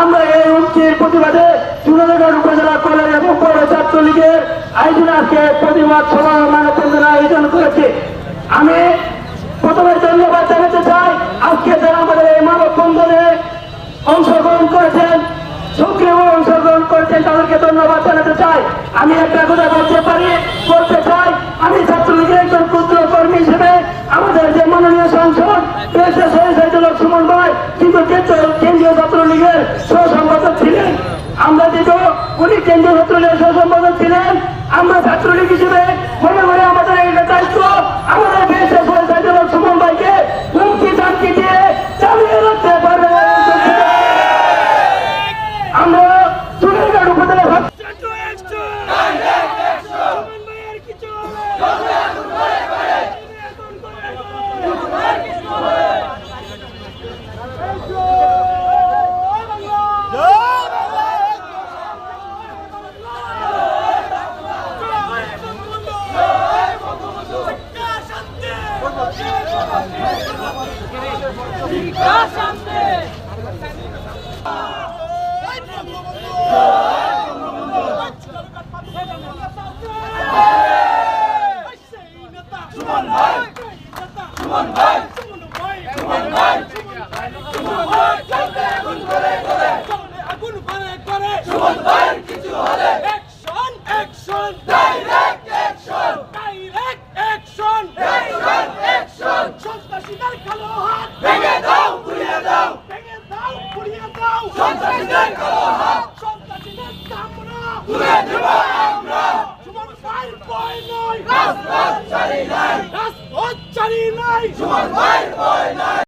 আমরা এই প্রতিবাদে আয়োজন আমি প্রথমে ধন্যবাদ জানাতে চাই। আজকে যারা আমাদের এই মানববন্ধনের অংশগ্রহণ করেছেন সক্রিয় অংশগ্রহণ করেছেন, তাদেরকে ধন্যবাদ জানাতে চাই। আমি একটা কথা বলতে পারি, বলতে চাই, আমি ছাত্রলীগের একজন ক্ষুদ্র কর্মী হিসেবে আমাদের যে মাননীয় সংসদ সুমন ভাই, কিন্তু কেন্দ্রীয় ছাত্রলীগের সহসম্পাদক ছিলেন, আমরা যেহেতু উনি কেন্দ্রীয় ছাত্রলীগের সহসম্পাদক ছিলেন, আমরা ছাত্রলীগ হিসেবে মনে মনে আমাদের একটা দায়িত্ব আমাদের পেয়েছে সহিসাইদুল্লাহ সুমন ভাইকে হুমকি চামকি দিয়ে চালিয়ে রাখতে পারবে আমরা চুনারঘাট উপজেলা ভাব Central action! Direct action! Suman ভাইয়ের কিছু হবে! এখন করে এখন! সুমন ভাই সুমন ভাই সুমন ভাই সুমন ভাই সুমন ভাই চলতে আগুন করে করে সুমন ভাই কিছু হলে action action direct action direct action direct action সন্ত্রাসীদের কালো হাত। ভেঙে দাও পুড়িয়ে দাও। ভেঙে দাও পুড়িয়ে দাও। সন্ত্রাসীদের কালো হাত। সন্ত্রাসীদের কামড়া তুলে দেব আমরা। সুমন ভাই ভয় নয়। রাজপথ চারি নাই। রাজপথ চারি নাই। সুমন ভাই নাই